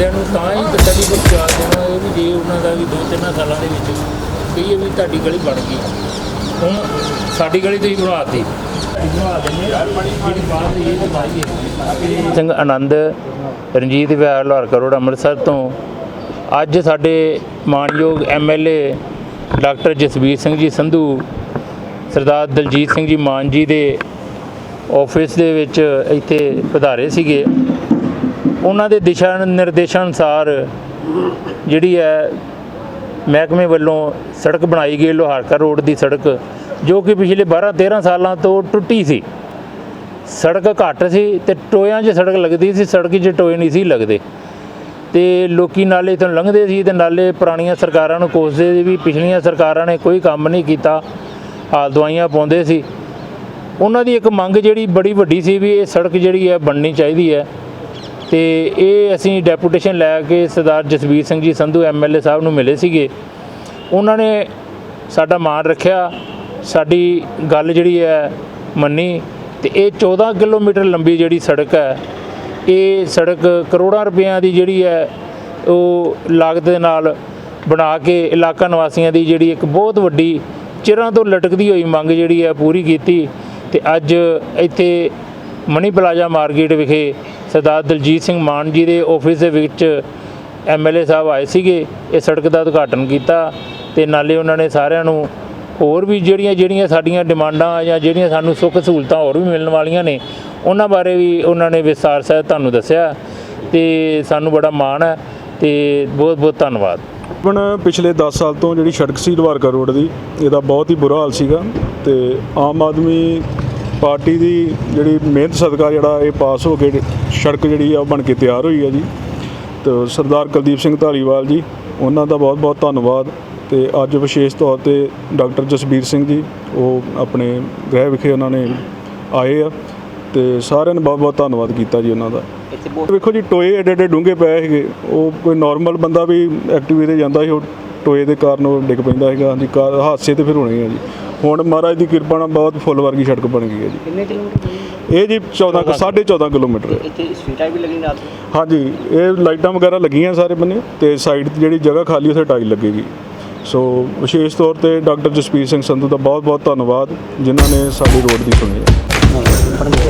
ਬੰਦਿਆਂ ਨੂੰ ਤਾਂ ਹੀ ਤਸੱਲੀ ਪਹੁੰਚਾ ਦੇਣਾ ਇਹ ਵੀ ਜੇ ਉਹਨਾਂ ਦਾ ਵੀ ਦੋ ਤਿੰਨ ਸਾਲਾਂ ਦੇ ਵਿੱਚ ਕਹੀਏ ਵੀ ਤੁਹਾਡੀ ਗਲੀ ਬਣ ਗਈ। ਹੁਣ ਸਾਡੀ ਗਲੀ ਤੁਸੀਂ ਬਣਾਤੀ ਸਿੰਘ ਆਨੰਦ, ਰਣਜੀਤ ਵਿਆਹ ਲੋਹਾਰਕਾ ਕਰੋੜ, ਅੰਮ੍ਰਿਤਸਰ ਤੋਂ ਅੱਜ ਸਾਡੇ ਮਾਨਯੋਗ ਐਮਐਲਏ ਡਾਕਟਰ ਜਸਵੀਰ ਸਿੰਘ ਜੀ ਸੰਧੂ, ਸਰਦਾਰ ਦਲਜੀਤ ਸਿੰਘ ਜੀ ਮਾਨ ਜੀ ਦੇ ਆਫਿਸ ਦੇ ਵਿੱਚ ਇੱਥੇ ਪਧਾਰੇ ਸੀਗੇ। ਉਹਨਾਂ ਦੇ ਦਿਸ਼ਾ ਨਿਰਦੇਸ਼ਾਂ ਅਨੁਸਾਰ ਜਿਹੜੀ ਹੈ ਮਹਿਕਮੇ ਵੱਲੋਂ ਸੜਕ ਬਣਾਈ ਗਈ ਲੋਹਾਰਕਾ ਰੋਡ ਦੀ ਸੜਕ, ਜੋ ਕਿ ਪਿਛਲੇ 12 13 ਸਾਲਾਂ ਤੋਂ ਟੁੱਟੀ ਸੀ। ਸੜਕ ਘੱਟ ਸੀ ਤੇ ਟੋਇਆਂ 'ਚ ਸੜਕ ਲੱਗਦੀ ਸੀ, ਸੜਕ 'ਚ ਟੋਏ ਨਹੀਂ ਸੀ ਲੱਗਦੇ। ਤੇ ਲੋਕੀ ਨਾਲੇ ਤੋਂ ਲੰਘਦੇ ਸੀ ਤੇ ਨਾਲੇ ਪੁਰਾਣੀਆਂ ਸਰਕਾਰਾਂ ਨੂੰ ਕੋਸਦੇ ਸੀ ਵੀ ਪਿਛਲੀਆਂ ਸਰਕਾਰਾਂ ਨੇ ਕੋਈ ਕੰਮ ਨਹੀਂ ਕੀਤਾ ਆ ਦਵਾਈਆਂ ਪਾਉਂਦੇ ਸੀ। ਉਹਨਾਂ ਦੀ ਇੱਕ ਮੰਗ ਜਿਹੜੀ ਬੜੀ ਵੱਡੀ ਸੀ ਵੀ ਇਹ ਸੜਕ ਜਿਹੜੀ ਹੈ ਬਣਨੀ ਚਾਹੀਦੀ ਹੈ। ਤੇ ਇਹ ਅਸੀਂ ਡੈਪੂਟੇਸ਼ਨ ਲੈ ਕੇ ਸਰਦਾਰ ਜਸਵੀਰ ਸਿੰਘ ਜੀ ਸੰਧੂ ਐਮਐਲਏ ਸਾਹਿਬ ਨੂੰ ਮਿਲੇ ਸੀਗੇ। ਉਹਨਾਂ ਨੇ ਸਾਡਾ ਮਾਣ ਰੱਖਿਆ। ਸਾਡੀ ਗੱਲ ਜਿਹੜੀ ਹੈ ਮੰਨੀ। ਤੇ ਇਹ 14 ਕਿਲੋਮੀਟਰ ਲੰਬੀ ਜਿਹੜੀ ਸੜਕ ਹੈ, ਇਹ ਸੜਕ ਕਰੋੜਾਂ ਰੁਪਈਆਂ ਦੀ ਜਿਹੜੀ ਹੈ, ਉਹ ਲਾਗਤ ਦੇ ਨਾਲ ਬਣਾ ਕੇ ਇਲਾਕਾ ਨਿਵਾਸੀਆਂ ਦੀ ਜਿਹੜੀ ਇੱਕ ਬਹੁਤ ਵੱਡੀ ਚਿਰਾਂ ਤੋਂ ਲਟਕਦੀ ਹੋਈ ਮੰਗ ਜਿਹੜੀ ਹੈ ਪੂਰੀ ਕੀਤੀ। ਤੇ ਅੱਜ ਇੱਥੇ ਮਨੀ ਪਲਾਜ਼ਾ ਮਾਰਕੀਟ ਵਿਖੇ ਸਰਦਾਰ ਦਲਜੀਤ ਸਿੰਘ ਮਾਨ ਜੀ ਦੇ ਆਫਿਸ ਦੇ ਵਿੱਚ ਐਮਐਲਏ ਸਾਹਿਬ ਆਏ ਸੀਗੇ, ਇਹ ਸੜਕ ਦਾ ਉਦਘਾਟਨ ਕੀਤਾ ਤੇ ਨਾਲੇ ਉਹਨਾਂ ਨੇ ਸਾਰਿਆਂ ਨੂੰ ਹੋਰ ਵੀ ਜਿਹੜੀਆਂ ਜਿਹੜੀਆਂ ਸਾਡੀਆਂ ਡਿਮਾਂਡਾਂ ਜਾਂ ਜਿਹੜੀਆਂ ਸਾਨੂੰ ਸੁੱਖ ਸਹੂਲਤਾਂ ਹੋਰ ਵੀ ਮਿਲਣ ਵਾਲੀਆਂ ਨੇ, ਉਹਨਾਂ ਬਾਰੇ ਵੀ ਉਹਨਾਂ ਨੇ ਵਿਸਥਾਰ ਸਹਿਤ ਤੁਹਾਨੂੰ ਦੱਸਿਆ ਤੇ ਸਾਨੂੰ ਬੜਾ ਮਾਣ ਹੈ ਤੇ ਬਹੁਤ ਬਹੁਤ ਧੰਨਵਾਦ। ਤਕਰੀਬਨ ਪਿਛਲੇ 10 ਸਾਲ ਤੋਂ ਜਿਹੜੀ ਸੜਕ ਸੀ ਲਵਾਰਕਾ ਰੋਡ ਦੀ, ਇਹਦਾ ਬਹੁਤ ਹੀ ਬੁਰਾ ਹਾਲ ਸੀਗਾ ਤੇ ਆਮ ਆਦਮੀ ਪਾਰਟੀ ਦੀ ਜਿਹੜੀ ਮਿਹਨਤ ਸਦਕਾ ਜਿਹੜਾ ਇਹ ਪਾਸ ਹੋ ਕੇ ਸੜਕ ਜਿਹੜੀ ਆ ਉਹ ਬਣ ਕੇ ਤਿਆਰ ਹੋਈ ਹੈ ਜੀ। ਤੇ ਸਰਦਾਰ ਕੁਲਦੀਪ ਸਿੰਘ ਧਾਲੀਵਾਲ ਜੀ, ਉਹਨਾਂ ਦਾ ਬਹੁਤ ਬਹੁਤ ਧੰਨਵਾਦ ਤੇ ਅੱਜ ਵਿਸ਼ੇਸ਼ ਤੌਰ ਤੇ ਡਾਕਟਰ ਜਸਬੀਰ ਸਿੰਘ ਜੀ, ਉਹ ਆਪਣੇ ਗ੍ਰਹਿ ਵਿਖੇ ਉਹਨਾਂ ਨੇ ਆਏ ਆ ਤੇ ਸਾਰਿਆਂ ਨੇ ਬਹੁਤ ਬਹੁਤ ਧੰਨਵਾਦ ਕੀਤਾ ਜੀ ਉਹਨਾਂ ਦਾ। ਵੇਖੋ ਜੀ, ਟੋਏ ਐਡੇ ਐਡੇ ਡੂੰਘੇ ਪਏ ਹੈਗੇ ਉਹ ਕੋਈ ਨਾਰਮਲ ਬੰਦਾ ਵੀ ਐਕਟਿਵੇ ਤੇ ਜਾਂਦਾ ਸੀ, ਉਹ ਟੋਏ ਦੇ ਕਾਰਨ ਉਹ ਡਿੱਗ ਪੈਂਦਾ ਹੈਗਾ ਹਾਂਜੀ, ਕਾਰ ਹਾਦਸੇ ਤੇ ਫਿਰ ਹੋਣੇ ਆ ਜੀ। ਹੁਣ ਮਹਾਰਾਜ ਦੀ ਕਿਰਪਾ ਨਾਲ ਬਹੁਤ ਫੁੱਲ ਵਰਗੀ ਸੜਕ ਬਣ ਗਈ ਹੈ ਜੀ। ਇਹ ਜੀ 14 ਕੁ- ਸਾਢੇ 14 ਕਿਲੋਮੀਟਰ ਹੈ। ਇੱਥੇ ਸਵੀਟਾਂ ਵੀ ਲੱਗੀਆਂ ਰਾਤ ਹਾਂਜੀ ਇਹ ਲਾਈਟਾਂ ਵਗੈਰਾ ਲੱਗੀਆਂ ਸਾਰੇ ਬੰਨੇ ਤੇ ਸਾਈਡ ਤੇ ਜਿਹੜੀ ਜਗ੍ਹਾ ਖਾਲੀ ਉੱਥੇ ਟਾਈਲ ਲੱਗੇਗੀ ਸੋ ਵਿਸ਼ੇਸ਼ ਤੌਰ ਤੇ ਡਾਕਟਰ ਜਸਪੀਰ ਸਿੰਘ ਸੰਧੂ ਦਾ ਬਹੁਤ ਬਹੁਤ ਧੰਨਵਾਦ ਜਿਨ੍ਹਾਂ ਨੇ ਸਾਡੀ ਰੋਡ ਦੀ ਸੁਣੀ ਹੈ। ਹਾਂਜੀ।